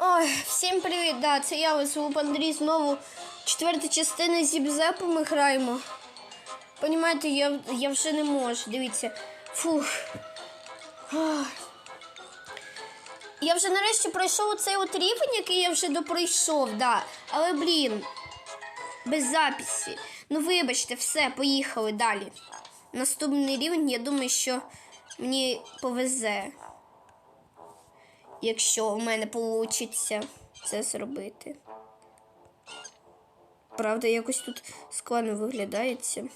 Ой, всім привіт! Да, це я звук Андрій. Знову четверта частина зіпзепу ми граємо. Понімаєте, я, я вже не можу. Дивіться. Фух. Я вже нарешті пройшов цей от рівень, який я вже допройшов, да. Але, блін, без записі. Ну, вибачте, все, поїхали далі. Наступний рівень, я думаю, що мені повезе якщо в мене вийде це зробити. Правда, якось тут складно виглядається.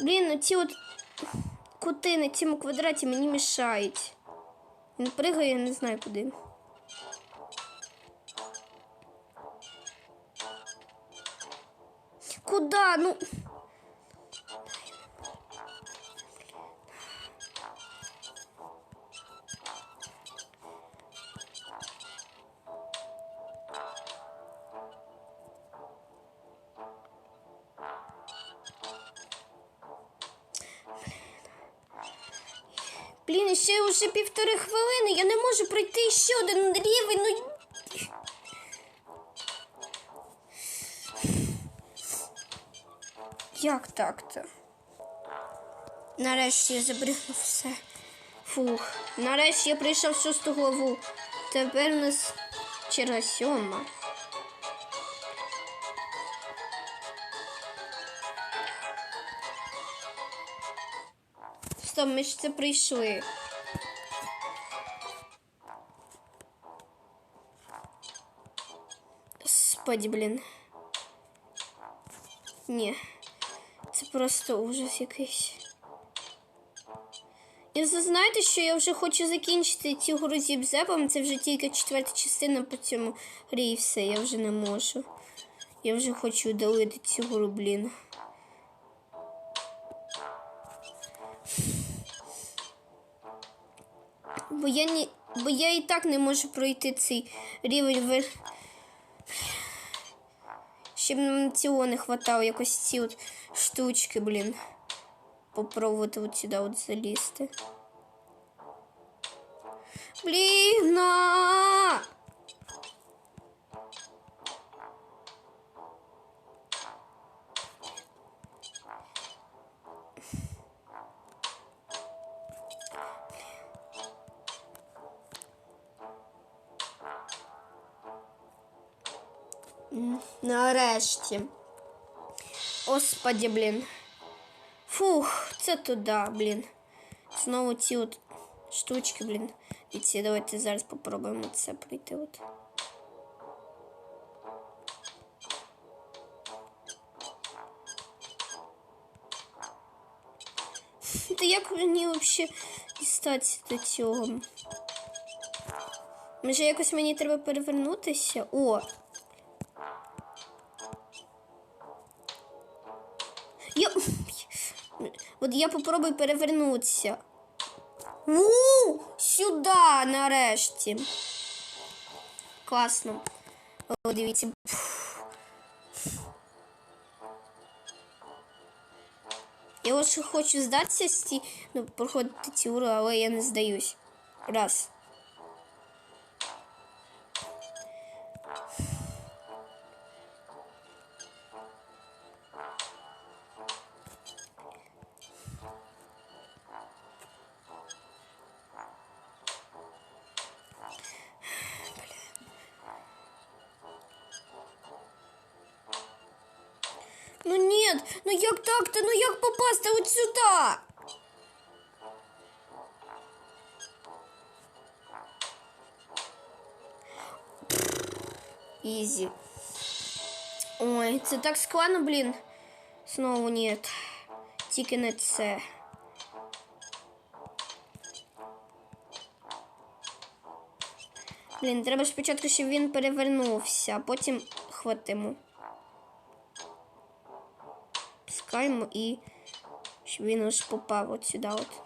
Блін, ці от кути на цьому квадраті мені мішають. Він пригає, я не знаю куди. Куда? Ну. Блін, ще вже півтори хвилини. Я не можу пройти ще один рівень. Ну. Як так-то? Нарешті я забригнув все. Фух. Нарешті я прийшов шосту главу. Тепер у нас черга сьома. Стоп, ми ж це прийшли. Господи, блін. Ні. Це просто ужас якийсь. І ви знаєте, що я вже хочу закінчити цю гру зі бзепом. Це вже тільки четверта частина по цьому грі і все, я вже не можу. Я вже хочу удалити цю гру, блін. Бо я не, бо я і так не можу пройти цей рівень в... Щоб нам цього не хватало, якось ці от штучки, блін. Попробувати от сюди от залізти. Блін! Нарешті. Господи, блін. Фух, це туди, блін. Знову ці от штучки, блін. І ці давайте зараз попробуємо це пройти. От. Та як мені взагалі дістатися до цього? Може, якось мені треба перевернутися? О! Я... От я попробую перевернутися. У, сюди нарешті. Класно. О, дивіться. Я ось хочу здатися ну, проходити ці уроки, але я не здаюсь. Раз. Нет, ну як так-то, ну як попасти от сюди? Ізі. Ой, це так складно, блін. Знову нет. Тільки не це. Блін, треба спочатку, щоб він перевернувся, а потім хватимо. Пускаємо і він аж попав от сюди. От.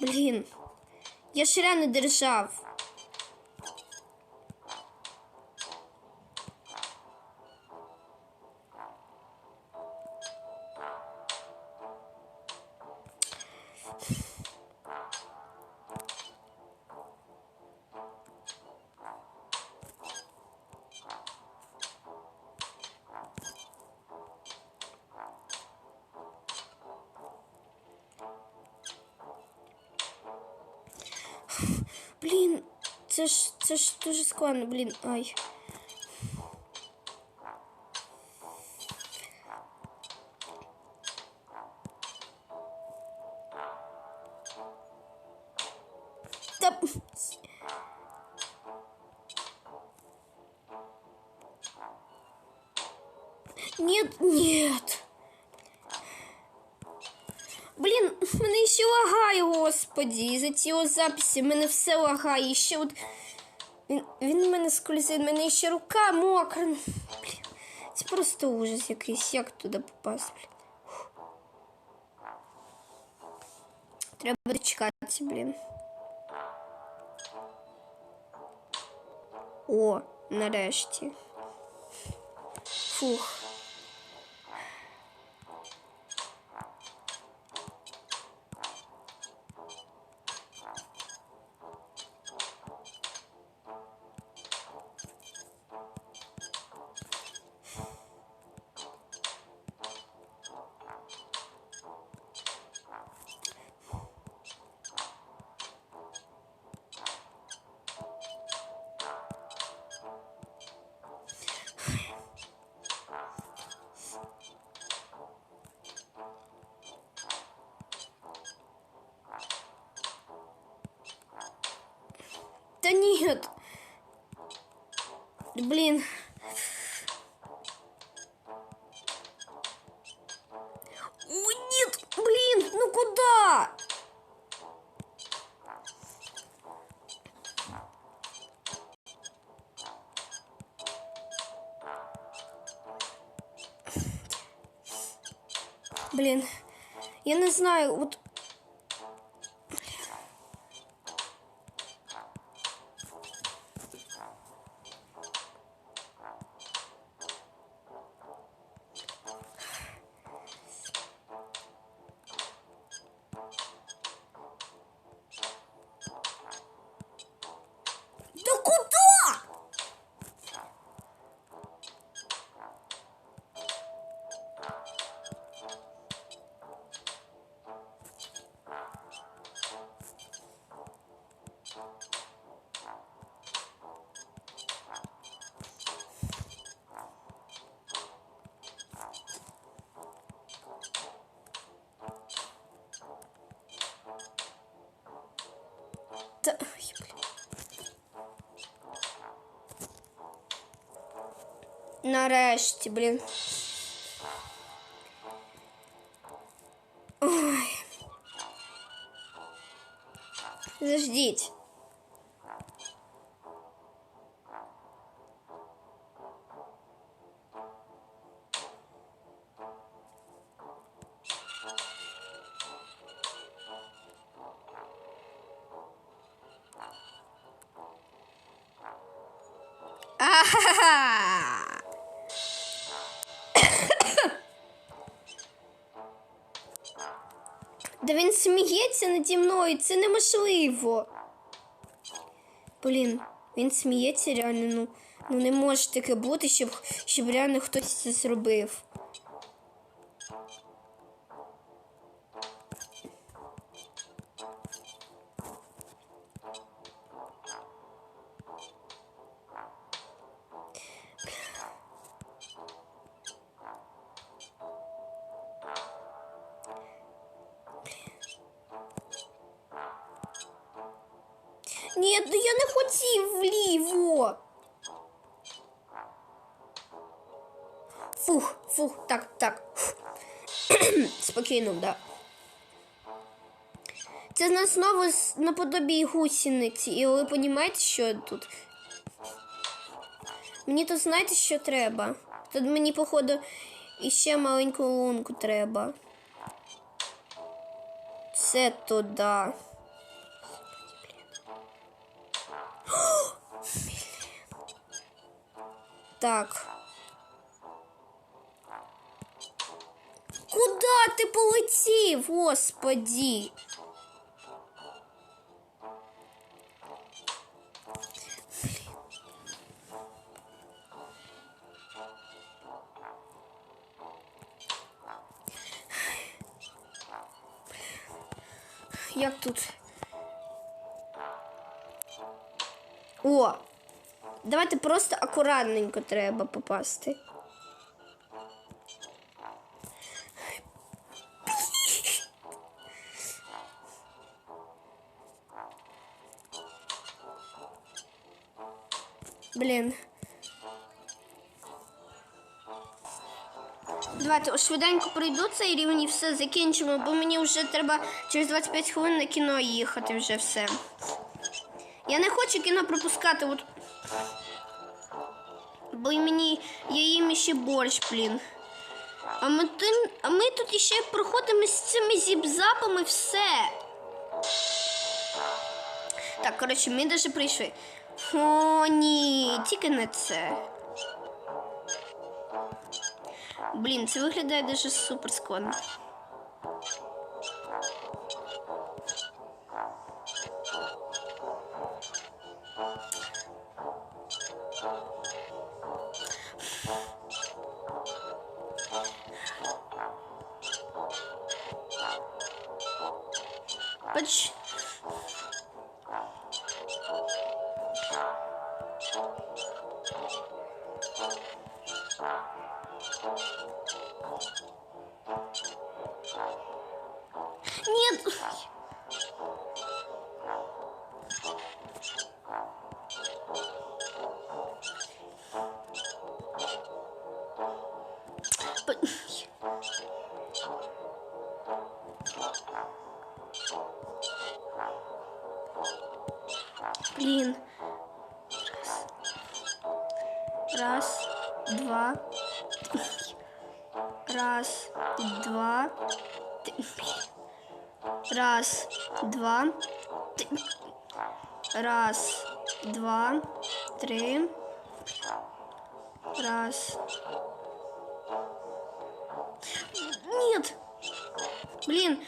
Блін. Я ж реально держав. Блін, це ж це ж дуже складно, блін. Ай. Та... Нет, нет. Блін, мене ще лагає, господі. За ці ось записи мене все лагає. Ще от. Він, він мене скользить, мене ще рука мокра. Блін, це просто ужас якийсь. Як туди попасти. Треба дочекатися, блін. О, нарешті. Фух. Блин. Ой, нет, блин, ну куда? Блин, я не знаю, вот Да, ой, блин. Нарешті, блін. Ой. Заждіть. Да він сміється наді мною, це неможливо. Блін, він сміється реально, ну, ну не може таке бути, щоб, щоб реально хтось це зробив. Ні, я не хотів вліво. Фух, фух, так, так. Спокійно, да. Це в нас знову наподобі гусениці. І ви розумієте, що тут? Мені тут знаєте, що треба? Тут мені, походу, іще маленьку лунку треба. Це туди. Так. Куда ти полетів, господі? Як тут? О! Давайте просто акуратненько треба попасти. Блін. Давайте швиденько пройду цей рівень і все закінчимо, бо мені вже треба через 25 хвилин на кіно їхати вже все. Я не хочу кіно пропускати, от. Бо мені я їм ще борщ, блін. А ми, тим, а ми тут іще проходимо з цими зіпзапами все. Так, коротше, ми даже прийшли. О, ні, тільки не це. Блін, це виглядає дуже супер складно. Блин. Раз, два. Раз, два. Раз, два. Раз, два, три. Раз. Нет. Блин.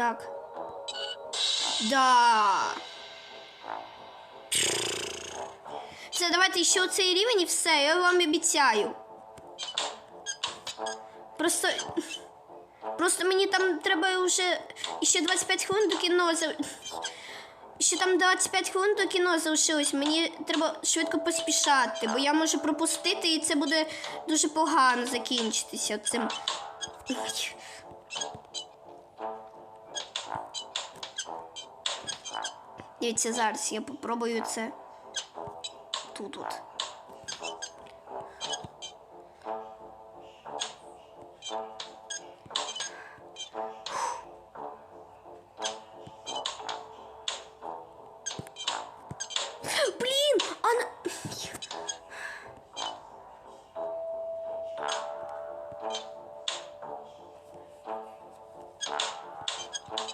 Так. Да. Все, давайте ще оцей рівень і все, я вам обіцяю. Просто. Просто мені там треба вже ще 25 хвилин до кіно. Ще там 25 хвилин до кіно залишилось. Мені треба швидко поспішати, бо я можу пропустити, і це буде дуже погано закінчитися цим. Дивіться, зараз я попробую це тут. от.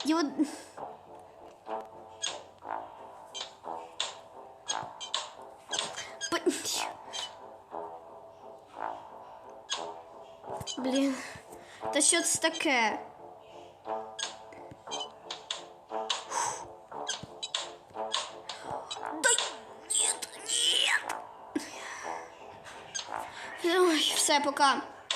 Я от... Блін, та що це таке? Та ні, ні. Ой, все, пока.